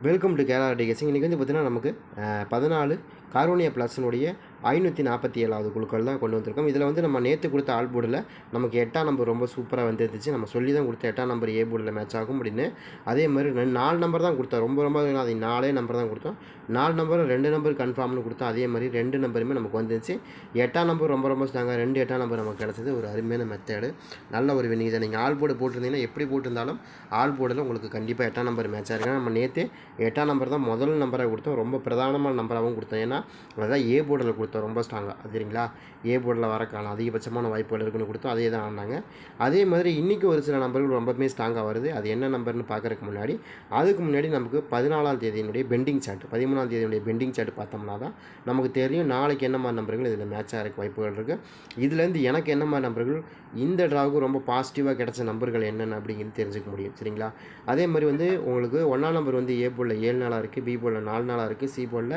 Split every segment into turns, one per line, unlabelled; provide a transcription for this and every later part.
Welcome to Kerala டிகேசிங் இன்றைக்கி வந்து பார்த்திங்கன்னா நமக்கு பதினாலு கார்போனியா பிளஸ்னுடைய ஐநூற்றி நாற்பத்தி ஏழாவது குழுக்கள் தான் கொண்டு வந்திருக்கோம். இதில் வந்து நம்ம நேற்று கொடுத்த ஆல் போர்டில் நமக்கு எட்டாம் நம்பர் ரொம்ப சூப்பராக வந்துருந்துச்சு. நம்ம சொல்லி தான் கொடுத்த எட்டாம் நம்பர் ஏ போர்டில் மேட்ச் ஆகும் அப்படின்னு. அதே மாதிரி ரெண்டு- நாலு நம்பர் தான் கொடுத்தோம். ரொம்ப ரொம்ப அது நாலே நம்பர் தான் கொடுத்தோம். நாலு நம்பர் ரெண்டு நம்பர் கன்ஃபார்ம்னு கொடுத்தோம். அதே மாதிரி ரெண்டு நம்பருமே நமக்கு வந்துருச்சு. எட்டாம் நம்பர் ரொம்ப ரொம்ப ஸ்ட்ராங்காக ரெண்டு எட்டாம் நம்பர் நமக்கு கிடச்சது. ஒரு அருமையான மெத்தேடு நல்ல ஒரு வினிங் நீங்கள் ஆல் போர்டு போட்டிருந்தீங்கன்னா எப்படி போட்டிருந்தாலும் ஆல் போர்டில் உங்களுக்கு கண்டிப்பாக எட்டாம் நம்பர் மேட்ச் ஆகிருக்கு நம்ம நேற்று எட்டாம் நம்பர் தான் முதல் நம்பராக கொடுத்தோம். ரொம்ப பிரதானமான நம்பராகவும் கொடுத்தோம். ஏன்னா அதான் ஏ போர்டில் கொடுத்தோம் ரொம்ப ஸ்ட்ராங்காக சரிங்களா ஏ போர்டில் வரக்கான அதிகபட்சமான வாய்ப்புகள் இருக்குன்னு கொடுத்தோம் அதே தான் ஆனாங்க. அதே மாதிரி இன்றைக்கி ஒரு சில நம்பர்கள் ரொம்பவுமே ஸ்ட்ராங்காக வருது. அது என்ன நம்பர்னு பார்க்கறதுக்கு முன்னாடி அதுக்கு முன்னாடி நமக்கு பதினாலாம் தேதியினுடைய பெண்டிங் சார்ட் பதிமூணாம் தேதியினுடைய பெண்டிங் சார்ட் பார்த்தோம்னா தான் நமக்கு தெரியும் நாளைக்கு என்ன மாதிரி நம்பர்கள் இதில் மேட்ச் இருக்க வாய்ப்புகள் இருக்குது இதுலேருந்து எனக்கு என்ன மாதிரி நம்பர்கள் இந்த ட்ராவுக்கு ரொம்ப பாசிட்டிவாக கிடைச்ச நம்பர்கள் என்னென்ன அப்படிங்கிறது தெரிஞ்சுக்க முடியும். சரிங்களா? அதே மாதிரி வந்து உங்களுக்கு ஒன்றாம் நம்பர் வந்து ஏ போலில் ஏழு நாளாக இருக்குது பி போலில் நாலு நாளாக இருக்குது சி போலில்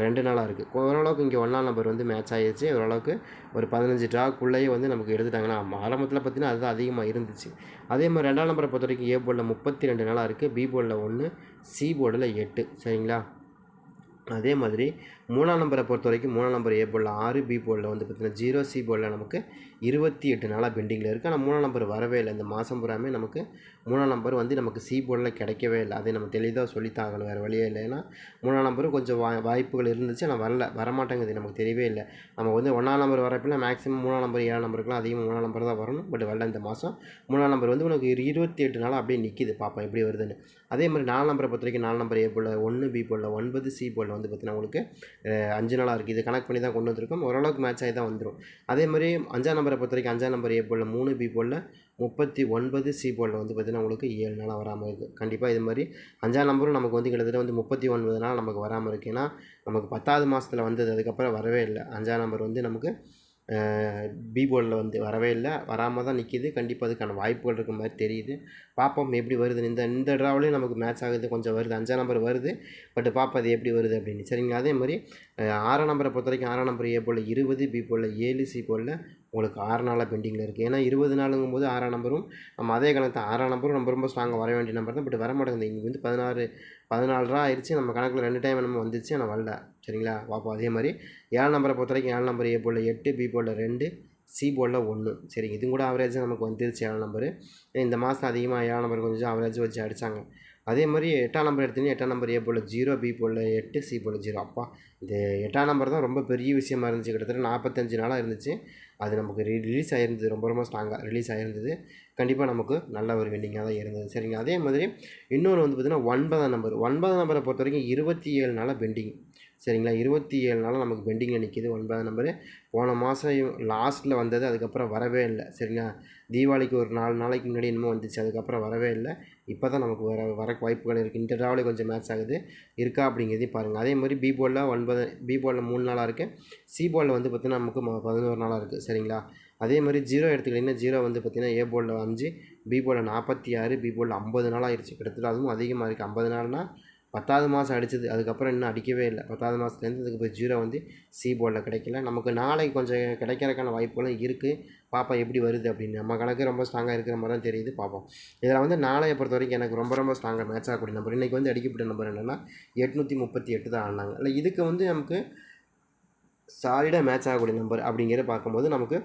ரெண்டு நாளாக இருக்குது ஓரளவுக்கு இங்கே ஒன்றாம் நம்பர் வந்து மேட்ச் ஆகிடுச்சு ஓரளவுக்கு ஒரு பதினஞ்சு ட்ராக்குள்ளேயே வந்து நமக்கு எடுத்துட்டாங்கன்னா ஆரம்பத்தில் பார்த்தீங்கன்னா அதுதான் அதிகமாக இருந்துச்சு. அதே மாதிரி ரெண்டாம் நம்பரை பொறுத்த வரைக்கும் ஏ போர்டில் முப்பத்தி ரெண்டு நாளாக இருக்குது பி போர்டில் ஒன்று சி போர்டில் எட்டு. சரிங்களா? அதே மாதிரி மூணாம் நம்பரை பொறுத்த வரைக்கும் மூணாம் நம்பர் ஏ போர்டில் ஆறு பி போர்டில் வந்து பார்த்தீங்கன்னா ஜீரோ சி போர்டில் நமக்கு இருபத்தி எட்டு நாளாக பெண்டிங்கில் இருக்குது ஆனால் மூணாம் நம்பர் வரவே இல்லை. இந்த மாதம் பூராமே நமக்கு மூணாம் நம்பர் வந்து நமக்கு சி போர்டில் கிடைக்கவே இல்லை. அதை நம்ம தெளிவாக சொல்லித்தாகணும் வேறு வழியே இல்லை. ஏன்னா மூணாம் நம்பரும் கொஞ்சம் வா வாய்ப்புகள் இருந்துச்சு. ஆனால் வரல. வரமாட்டேங்குது. நமக்கு தெரியவே இல்லை. நம்ம வந்து ஒன்றாம் நம்பர் வரப்பில் மேக்ஸிமம் மூணாம் நம்பர் ஏழாம் நம்பருக்குலாம் அதிகமாக மூணாம் நம்பர் தான் வரணும். பட் வரல இந்த மாதம் மூணாம் நம்பர் வந்து உனக்கு இருபத்தி எட்டு நாளாக அப்படியே நிற்கிது பார்ப்போம் எப்படி வருதுன்னு. அதே மாதிரி நாலு நம்பரை பொறுத்த வரைக்கும் நாலு நம்பர் ஏ போல் ஒன்று பி போல் ஒன்பது சி போல் வந்து பார்த்தீங்கன்னா உங்களுக்கு அஞ்சு நாளாக இருக்குது இது கனெக்ட் பண்ணி தான் கொண்டு வந்திருக்கோம். ஓரளவுக்கு மேட்ச் ஆகி தான் வந்துடும் அதே மாதிரி அஞ்சாம் நம்பரை பொறுத்த வரைக்கும் அஞ்சாம் நம்பர் ஏ போல் மூணு பி போல் முப்பத்தி ஒன்பது சி போலில் வந்து பார்த்திங்கன்னா உங்களுக்கு ஏழு நாளாக வராமல் இருக்குது கண்டிப்பாக இது மாதிரி அஞ்சாம் நம்பரும் நமக்கு வந்து கிட்டத்தட்ட வந்து முப்பத்தி ஒன்பது நாள் நமக்கு வராமல் இருக்குது ஏன்னா நமக்கு பத்தாவது மாதத்தில் வந்தது அதுக்கப்புறம் வரவே இல்லை. அஞ்சாம் நம்பர் வந்து நமக்கு பி போர்டில் வந்து வரவே இல்லை. வராமல் தான் நிற்கிது கண்டிப்பாக அதுக்கான வாய்ப்புகள் இருக்க மாதிரி தெரியுது. பார்ப்போம் எப்படி வருது? இந்த இந்த ட்ராவிலையும் நமக்கு மேட்ச் ஆகுது. கொஞ்சம் வருது. அஞ்சாம் நம்பர் வருது. பட் பார்ப்போம் அது எப்படி வருது அப்படின்னு. சரிங்களா? அதே மாதிரி ஆறாம் நம்பரை பொறுத்த வரைக்கும் ஆறாம் நம்பர் ஏ போல் இருபது பி போல் ஏழு சி போல் உங்களுக்கு ஆறு நாளாக பெண்டிங்கில் இருக்குது ஏன்னா இருபது நாளுங்கும் போது ஆறாம் நம்பரும் நம்ம அதே கணக்கு தான். ஆறாம் நம்பரும் ரொம்ப ரொம்ப ஸ்ட்ராங்காக வர வேண்டிய நம்பர் தான். பட் வர மாட்டேங்குது. இங்கே வந்து பதினாறு பதினாலு ரூபா ஆயிடுச்சு நம்ம கணக்கில் ரெண்டு டைம் நம்ம வந்துச்சு ஆனால் வரல. சரிங்களா? பார்ப்போம் அதே மாதிரி ஏழு நம்பரை பொறுத்த வரைக்கும் ஏழு நம்பர் ஏ போல் எட்டு பி போல் ரெண்டு சி போலில் ஒன்று சரி இதுவும் கூட ஆவரேஜாக நமக்கு வந்துருச்சு ஏழு நம்பரு இந்த மாதம் அதிகமாக ஏழு நம்பர் கொஞ்சம் ஆவரேஜ் வச்சு அடித்தாங்க அதே மாதிரி எட்டாம் நம்பர் எடுத்தீங்கன்னா எட்டாம் நம்பர் ஏ போல் ஜீரோ பி போல் எட்டு சி போல் ஜீரோ அப்பா இந்த எட்டாம் நம்பர் தான் ரொம்ப பெரிய விஷயமா இருந்துச்சு. கிட்டத்தட்ட நாற்பத்தஞ்சு நாளாக இருந்துச்சு. அது நமக்கு ரி ரிலீஸ் ஆகிருந்தது ரொம்ப ரொம்ப ஸ்ட்ராங்காக ரிலீஸ் ஆகிருந்தது கண்டிப்பாக நமக்கு நல்ல ஒரு வெண்டிங்காக தான் இருந்தது. சரிங்க அதே மாதிரி இன்னொன்று வந்து பார்த்திங்கன்னா ஒன்பதாம் நம்பர் ஒன்பதாம் நம்பரை பொறுத்த வரைக்கும் இருபத்தி ஏழு நாளாக பெண்டிங் சரிங்களா? இருபத்தி ஏழு நாளாக நமக்கு பெண்டிங்கில் நிற்கிது ஒன்பதாம் நம்பரு. போன மாதம் லாஸ்ட்டில் வந்தது அதுக்கப்புறம் வரவே இல்லை. சரிங்களா? தீபாவளிக்கு ஒரு நாலு நாளைக்கு முன்னாடி என்னமோ வந்துச்சு அதுக்கப்புறம் வரவே இல்லை. இப்போ தான் நமக்கு வர வர வாய்ப்புகள் இருக்குது இந்த ட்ராவலே கொஞ்சம் மேட்ச் ஆகுது. இருக்கா அப்படிங்கிறதையும் பாருங்கள் அதே மாதிரி பி போலில் ஒன்பது பி போலில் மூணு நாளாக இருக்குது சி போலில் வந்து பார்த்திங்கன்னா நமக்கு பதினோரு நாளாக இருக்குது சரிங்களா? அதே மாதிரி ஜீரோ எடுத்துக்கிட்டிங்கன்னா ஜீரோ வந்து பார்த்திங்கன்னா ஏ போலில் அஞ்சு பி போலில் நாற்பத்தி ஆறு பி போலில் ஐம்பது நாள் ஆயிடுச்சு. கிட்டத்தட்ட அதுவும் அதிகமாக இருக்குது ஐம்பது நாள்னால் பத்தாவது மாதம் அடிச்சது அதுக்கப்புறம் இன்னும் அடிக்கவே இல்லை. பத்தாவது மாதத்துலேருந்து அதுக்கு போய் ஜீரோ வந்து சி போர்டில் கிடைக்கல. நமக்கு நாளைக்கு கொஞ்சம் கிடைக்கிறதுக்கான வாய்ப்புகளும் இருக்குது பாப்பா எப்படி வருது அப்படின்னு. நம்ம கணக்கு ரொம்ப ஸ்ட்ராங்காக இருக்கிற மாதிரி தான் தெரியுது பார்ப்போம் இதில் வந்து நாளையை பொறுத்த வரைக்கும் எனக்கு ரொம்ப ரொம்ப ஸ்ட்ராங்காக மேட்ச் ஆகக்கூடிய நம்பர் இன்றைக்கி வந்து அடிக்கப்பட்ட நம்பர் என்னென்னா எட்நூற்றி முப்பத்தி எட்டு தான் ஆடினாங்க இல்லை இதுக்கு வந்து நமக்கு சாலிடாக மேட்ச் ஆகக்கூடிய நம்பர் அப்படிங்கிறத பார்க்கும்போது நமக்கு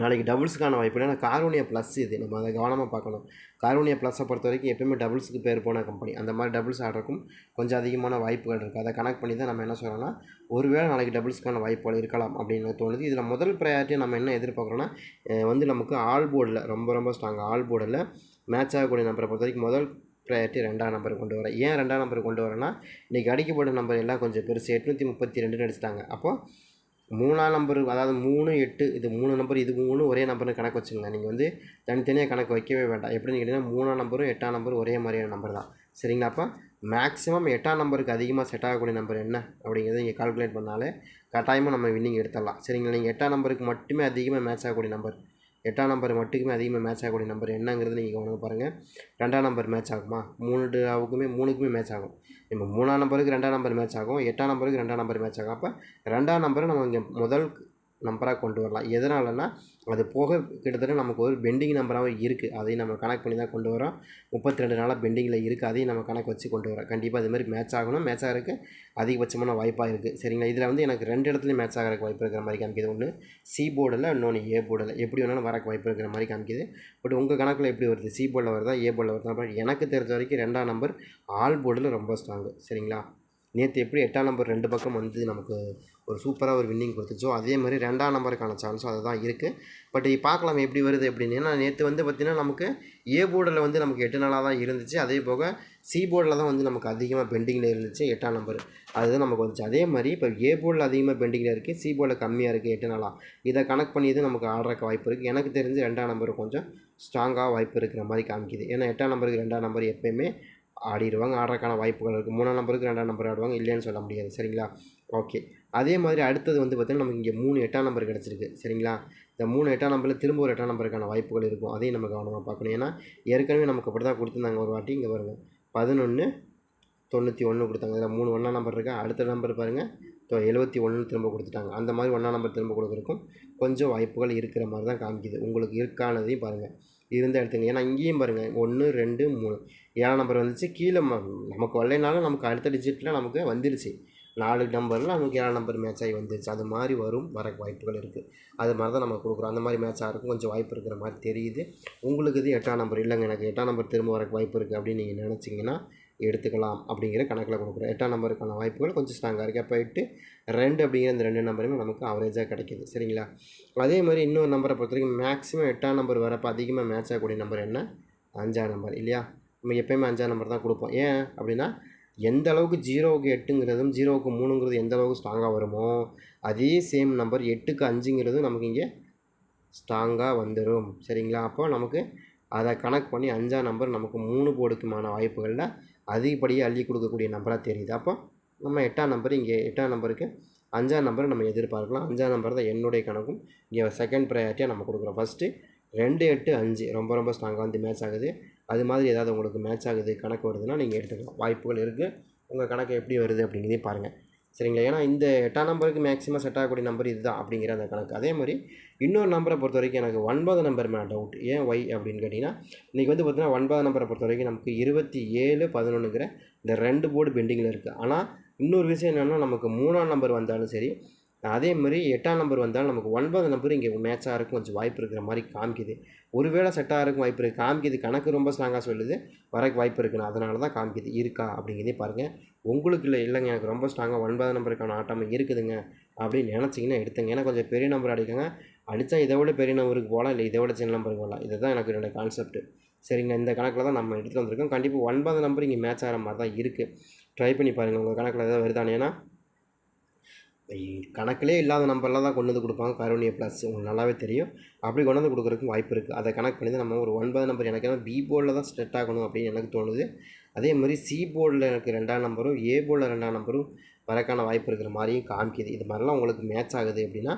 நாளைக்கு டபுள்ஸுக்கான வாய்ப்பு ஏன்னா கார்வனியா ப்ளஸ் இது. நம்ம அதை கவனமாக பார்க்கணும். கார்வனியா ப்ளஸை பொறுத்த வரைக்கும் எப்பயுமே டபுள்ஸுக்கு பேர் போன கம்பெனி அந்த மாதிரி டபுள்ஸ் ஆடுறக்கும் கொஞ்சம் அதிகமான வாய்ப்புகள் இருக்குது அதை கனெக்ட் பண்ணி தான் நம்ம என்ன சொல்கிறோம்னா ஒருவேளை நாளைக்கு டபுள்ஸ்க்கான வாய்ப்புகள் இருக்கலாம் அப்படின்னு தோணுது. இதில் முதல் ப்ரையாரிட்டி நம்ம என்ன எதிர்பார்க்குறோன்னா வந்து நமக்கு ஆல் போர்டில் ரொம்ப ரொம்ப ஸ்ட்ராங் ஆல் போர்டில் மேட்ச் ஆகக்கூடிய நம்பரை பொறுத்த வரைக்கும் முதல் ப்ரையாரிட்டி ரெண்டாம் நம்பர் கொண்டு வரேன் ஏன் ரெண்டாம் நம்பர் கொண்டு வரேன்னா இன்றைக்கி அடிக்கப்பட்ட நம்பர் எல்லாம் கொஞ்சம் பெருசு. எட்நூற்றி முப்பத்தி ரெண்டுன்னு அடிச்சிட்டாங்க. அப்போது மூணாம் நம்பர் அதாவது மூணு எட்டு இது மூணு நம்பர் இது மூணு ஒரே நம்பர்னு கணக்கு வச்சுங்க நீங்கள் வந்து தனித்தனியாக கணக்கு வைக்கவே வேண்டாம். எப்படின்னு கேட்டிங்கன்னா மூணாம் நம்பரும் எட்டாம் நம்பரும் ஒரே மாதிரியான நம்பர் தான். சரிங்களா? அப்போ மேக்ஸிமம் எட்டாம் நம்பருக்கு அதிகமாக செட் ஆகக்கூடிய நம்பர் என்ன? அப்படிங்கிறத நீங்கள் கால்குலேட் பண்ணாலே கட்டாயமாக நம்ம வின்னிங் எடுத்துடலாம். சரிங்களா? நீங்கள் எட்டாம் நம்பருக்கு மட்டுமே அதிகமாக மேட்ச் ஆகக்கூடிய நம்பர். எட்டாம் நம்பர் மட்டுக்குமே அதிகமாக மேட்ச் ஆகக்கூடிய நம்பர் என்னங்கிறது நீங்கள் கவனம் பாருங்கள் ரெண்டாம் நம்பர் மேட்ச் ஆகுமா? மூணு ஆவுக்குமே மூணுக்குமே மேட்ச் ஆகும். இப்போ மூணாம் நம்பருக்கு ரெண்டாம் நம்பர் மேட்ச் ஆகும். எட்டாம் நம்பருக்கு ரெண்டாம் நம்பர் மேட்ச் ஆகும். அப்போ ரெண்டாம் நம்பரை நம்ம இங்கே முதல் நம்பராக கொண்டு வரலாம். எதனாலனா அது போக கிட்டத்தட்ட நமக்கு ஒரு பெண்டிங் நம்பராகவும் இருக்குது அதையும் நம்ம கணக்கு பண்ணி தான் கொண்டு வரோம். முப்பத்தி ரெண்டு நாளாக பெண்டிங்கில் இருக்குது அதையும் நம்ம கணக்கு வச்சு கொண்டு வரோம். கண்டிப்பாக அதுமாதிரி மேட்ச் ஆகணும். மேட்ச் ஆகிறதுக்கு அதிகபட்சமான வாய்ப்பாக இருக்குது சரிங்களா? இதில் வந்து எனக்கு ரெண்டு இடத்துலையும் மேட்ச் ஆகிறதுக்கு வாய்ப்பு இருக்கிற மாதிரி காமிக்குது. ஒன்று சி போர்டில் இன்னொன்று ஏ போர்டில் எப்படி வேணாலும் வரக்கு வாய்ப்பு இருக்கிற மாதிரி காமிக்குது. பட் உங்கள் கணக்கில் எப்படி வருது? சி போர்டில் வருதா? ஏ போர்டில் வருதா? பட் எனக்கு தெரிஞ்ச வரைக்கும் ரெண்டாம் நம்பர் ஆல் போர்டில் ரொம்ப ஸ்ட்ராங்கு சரிங்களா? நேற்று எப்படி எட்டாம் நம்பர் ரெண்டு பக்கம் வந்து நமக்கு ஒரு சூப்பராக ஒரு வின்னிங் கொடுத்துச்சோ அதே மாதிரி ரெண்டாம் நம்பருக்கான சான்ஸும் அதுதான் இருக்குது பட் பார்க்கலாம் எப்படி வருது அப்படின்னு. ஏன்னா நேற்று வந்து பார்த்திங்கன்னா நமக்கு ஏ போர்டில் வந்து நமக்கு எட்டு நாளாக தான் இருந்துச்சு. அதே போக சி போர்டில் தான் வந்து நமக்கு அதிகமாக பெண்டிங்கில் இருந்துச்சு எட்டாம் நம்பர் அதுதான் நமக்கு வந்துச்சு. அதே மாதிரி இப்போ ஏ போர்டில் அதிகமாக பெண்டிங்கில் இருக்குது சி போர்டில் கம்மியாக இருக்குது எட்டு நாளாக இதை கனெக்ட் பண்ணி தான் நமக்கு ஆடுறக்கு வாய்ப்பு இருக்குது எனக்கு தெரிஞ்சு ரெண்டாம் நம்பர் கொஞ்சம் ஸ்ட்ராங்காக வாய்ப்பு இருக்கிற மாதிரி காமிக்குது. ஏன்னா எட்டாம் நம்பருக்கு ரெண்டாம் நம்பர் எப்போயுமே ஆடிடுவாங்க ஆடுறதுக்கான வாய்ப்புகள் இருக்குது மூணாம் நம்பருக்கு ரெண்டாம் நம்பர் ஆடுவாங்க இல்லைன்னு சொல்ல முடியாது. சரிங்களா? ஓகே. அதே மாதிரி அடுத்தது வந்து பார்த்திங்கன்னா நமக்கு இங்கே மூணு எட்டாம் நம்பர் கிடச்சிருக்கு. சரிங்களா? இந்த மூணு எட்டாம் நம்பரில் திரும்ப ஒரு எட்டாம் நம்பருக்கான வாய்ப்புகள் இருக்கும். அதையும் நம்ம கவனமாக பார்க்கணும். ஏன்னா ஏற்கனவே நமக்கு அப்படி தான் கொடுத்துருந்தாங்க. ஒரு வாட்டி இங்கே வருங்க பதினொன்று தொண்ணூற்றி ஒன்று கொடுத்தாங்க. இதில் மூணு ஒன்றாம் நம்பர் இருக்கா? அடுத்த நம்பர் பாருங்கள் எழுபத்தி ஒன்று திரும்ப கொடுத்துட்டாங்க. அந்த மாதிரி ஒன்றாம் நம்பர் திரும்ப கொடுக்குறக்கும் கொஞ்சம் வாய்ப்புகள் இருக்கிற மாதிரி தான் காமிக்குது. உங்களுக்கு இருக்கானதையும் பாருங்கள் இருந்த எடுத்துங்க ஏன்னா இங்கேயும் பாருங்கள் ஒன்று ரெண்டு மூணு. ஏழாம் நம்பர் வந்துச்சு. கீழே நமக்கு வரலைனாலும் நமக்கு அடுத்த டிஜிட்டில் நமக்கு வந்துருச்சு. நாலு நம்பரில் நமக்கு ஏழாம் நம்பர் மேட்ச் ஆகி வந்துருச்சு. அது மாதிரி வரும் வர வாய்ப்புகள் இருக்குது அது மாதிரி தான் நம்ம கொடுக்குறோம். அந்த மாதிரி மேட்ச் ஆகிறதுக்கும் கொஞ்சம் வாய்ப்பு இருக்கிற மாதிரி தெரியுது. உங்களுக்கு இது எட்டாம் நம்பர் இல்லைங்க. எனக்கு எட்டாம் நம்பர் திரும்ப வரக்கு வாய்ப்பு இருக்குது அப்படின்னு நீங்கள் நினச்சிங்கன்னா எடுத்துக்கலாம் அப்படிங்கிற கணக்கில் கொடுக்குறோம். எட்டாம் நம்பருக்கான வாய்ப்புகள் கொஞ்சம் ஸ்ட்ராங்காக இருக்குது அப்போ எட்டு ரெண்டு அப்படிங்கிற இந்த ரெண்டு நம்பருமே நமக்கு அவரேஜாக கிடைக்கிது. சரிங்களா? அதே மாதிரி இன்னொரு நம்பரை பொறுத்த வரைக்கும் மேக்ஸிமம் எட்டாம் நம்பர் வரப்போ அதிகமாக மேட்ச் ஆகக்கூடிய நம்பர் என்ன? அஞ்சாம் நம்பர். இல்லையா? நம்ம எப்போயுமே அஞ்சாம் நம்பர் தான் கொடுப்போம். ஏன் அப்படின்னா எந்த அளவுக்கு ஜீரோவுக்கு எட்டுங்கிறதும் ஜீரோவுக்கு மூணுங்கிறது எந்த அளவுக்கு ஸ்ட்ராங்காக வருமோ அதே சேம் நம்பர் எட்டுக்கு அஞ்சுங்கிறதும் நமக்கு இங்கே ஸ்ட்ராங்காக வந்துடும் சரிங்களா? அப்போ நமக்கு அதை கனெக்ட் பண்ணி அஞ்சாம் நம்பர் நமக்கு மூணு போர்டுக்குமான வாய்ப்புகளில் அதிகப்படியாக அள்ளி கொடுக்கக்கூடிய நம்பராக தெரியுது. அப்போ நம்ம எட்டாம் நம்பர் இங்கே எட்டாம் நம்பருக்கு அஞ்சாம் நம்பர் நம்ம எதிர்பார்க்கலாம். அஞ்சாம் நம்பர் தான் என்னுடைய கணக்கும். இங்கே செகண்ட் ப்ரையாரிட்டியாக நம்ம கொடுக்குறோம். ஃபஸ்ட்டு ரெண்டு எட்டு அஞ்சு. ரொம்ப ரொம்ப ஸ்ட்ராங்காக வந்து மேட்ச் ஆகுது. அது மாதிரி ஏதாவது உங்களுக்கு மேட்ச் ஆகுது கணக்கு வருதுன்னா நீங்கள் எடுத்துக்கலாம். வாய்ப்புகள் இருக்குது உங்கள் கணக்கு எப்படி வருது அப்படிங்கிறதையும் பாருங்கள் சரிங்களா? ஏன்னா இந்த எட்டாம் நம்பருக்கு மேக்ஸிமம் செட் ஆகக்கூடிய நம்பர் இதுதான் அப்படிங்கிற அந்த கணக்கு. அதே மாதிரி இன்னொரு நம்பரை பொறுத்த வரைக்கும் எனக்கு ஒன்பது நம்பர் மேலே டவுட் ஏன் ஒய் அப்படின்னு கேட்டிங்கன்னா இன்றைக்கி வந்து பார்த்தீங்கன்னா ஒன்பது நம்பரை பொறுத்த வரைக்கும் நமக்கு இருபத்தி ஏழு பதினொன்றுங்கிற இந்த ரெண்டு போர்டு பெண்டிங்கில் இருக்குது ஆனால் இன்னொரு விஷயம் என்னென்னா நமக்கு மூணாம் நம்பர் வந்தாலும் சரி அதே மாதிரி எட்டாம் நம்பர் வந்தாலும் நமக்கு ஒன்பது நம்பர் இங்கே மேட்ச் ஆகிறதுக்கு கொஞ்சம் வாய்ப்பு இருக்கிற மாதிரி காமிக்குது. ஒருவேளை செட் ஆகிறதுக்கு வாய்ப்பு இருக்குது காமிக்குது. கணக்கு ரொம்ப ஸ்ட்ராங்காக சொல்லுது. வரக்கு வாய்ப்பு இருக்குன்னு அதனால தான் காமிக்குது. இருக்கா? அப்படிங்கிறதே பாருங்கள் உங்களுக்கு இல்லை. இல்லைங்க. எனக்கு ரொம்ப ஸ்ட்ராங்காக ஒன்பது நம்பருக்கான ஆட்டம் இருக்குதுங்க. அப்படின்னு நினச்சிங்கன்னா எடுத்துங்க. ஏன்னா கொஞ்சம் பெரிய நம்பர் அடிக்கங்க. அடித்தா இதை விட பெரிய நம்பருக்கு போகலாம். இல்லை இதை விட சின்ன நம்பருக்கு போகலாம். இதுதான் எனக்கு என்னோடய கான்செப்ட் சரிங்க. இந்த கணக்கில் தான் நம்ம எடுத்துகிட்டு வந்திருக்கோம். கண்டிப்பாக ஒன்பது நம்பர் இங்கே மேட்ச் ஆகிற மாதிரி தான் இருக்குது ட்ரை பண்ணி பாருங்கள் உங்கள் கணக்கில் ஏதாவது வருதானே ஏன்னா கணக்கிலே இல்லாத நம்பரில் தான் கொண்டு வந்து கொடுப்பாங்க. கருணிய ப்ளஸ் உங்களுக்கு நல்லாவே தெரியும். அப்படி கொண்டு வந்து கொடுக்குறதுக்கும் வாய்ப்பு இருக்குது அதை கனெக்ட் பண்ணி தான் நம்ம ஒரு ஒன்பது நம்பர் எனக்கு ஏன்னா பி போர்டில் தான் ஸ்ட்ரெட் ஆகணும் அப்படின்னு எனக்கு தோணுது. அதே மாதிரி சி போர்டில் எனக்கு ரெண்டாம் நம்பரும் ஏ போர்டில் ரெண்டாம் நம்பரும் வரக்கான வாய்ப்பு இருக்கிற மாதிரியும் காமிக்குது. இது மாதிரிலாம் உங்களுக்கு மேட்ச் ஆகுது அப்படின்னா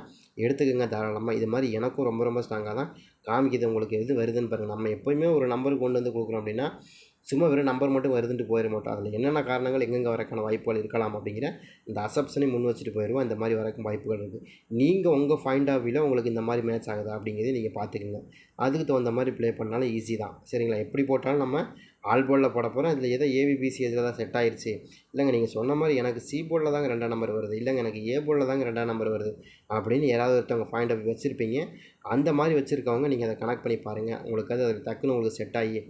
எடுத்துக்கோங்க தாராளமாக இது மாதிரி எனக்கும் ரொம்ப ரொம்ப ஸ்ட்ராங்காக தான் காமிக்குது. உங்களுக்கு எது வருதுன்னு பாருங்கள் நம்ம எப்போயுமே ஒரு நம்பர் கொண்டு வந்து கொடுக்குறோம் அப்படின்னா சும்மா வெறும் நம்பர் மட்டும் வருதுன்ட்டு போயிட மாட்டோம். அதில் என்னென்ன காரணங்கள் எங்கெங்கே வரக்கான வாய்ப்புகள் இருக்கலாம் அப்படிங்கிற இந்த அசப்ஷனை முன் வச்சுட்டு போயிடுவோம் இந்த மாதிரி வரக்கும் வாய்ப்புகள் இருக்குது நீங்கள் உங்கள் ஃபைண்ட் ஆஃப் வியூவில் உங்களுக்கு இந்த மாதிரி மேட்ச் ஆகுதா அப்படிங்கிறத நீங்கள் பார்த்துக்கோங்க. அதுக்கு தகுந்த மாதிரி ப்ளே பண்ணாலும் ஈஸி தான். சரிங்களா? எப்படி போட்டாலும் நம்ம ஆல் போர்டில் போட போகிறோம் இதில் ஏதோ ஏவிபிசி இதில் தான் செட் ஆயிடுச்சு இல்லைங்க நீங்கள் சொன்ன மாதிரி எனக்கு சி போர்டில் தாங்க ரெண்டாம் நம்பர் வருது. இல்லைங்க எனக்கு ஏ போர்டில் தாங்க ரெண்டாம் நம்பர் வருது. அப்படின்னு யாராவது ஒருத்தவங்க பாயிண்ட் ஆஃப் வச்சுருப்பீங்க. அந்த மாதிரி வச்சுருக்கவங்க நீங்கள் அதை கனெக்ட் பண்ணி பாருங்கள் உங்களுக்கு அது அதில் டக்குன்னு உங்களுக்கு செட் ஆகி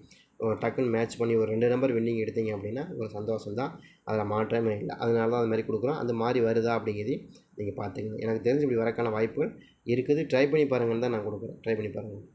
டக்குன்னு மேட்ச் பண்ணி ஒரு ரெண்டு நம்பர் வின்னிங் எடுத்தீங்க அப்படின்னா ஒரு சந்தோஷம் தான் அதில் மாற்றமே இல்லை. அதனால தான் அது மாதிரி கொடுக்குறோம். அந்த மாதிரி வருதா அப்படிங்கிறது நீங்கள் பார்த்துக்கங்க. எனக்கு தெரிஞ்சு இப்படி வரக்கான வாய்ப்புகள் இருக்குது. ட்ரை பண்ணி பாருங்கன்னு தான் நான் கொடுக்குறேன். ட்ரை பண்ணி பாருங்கள்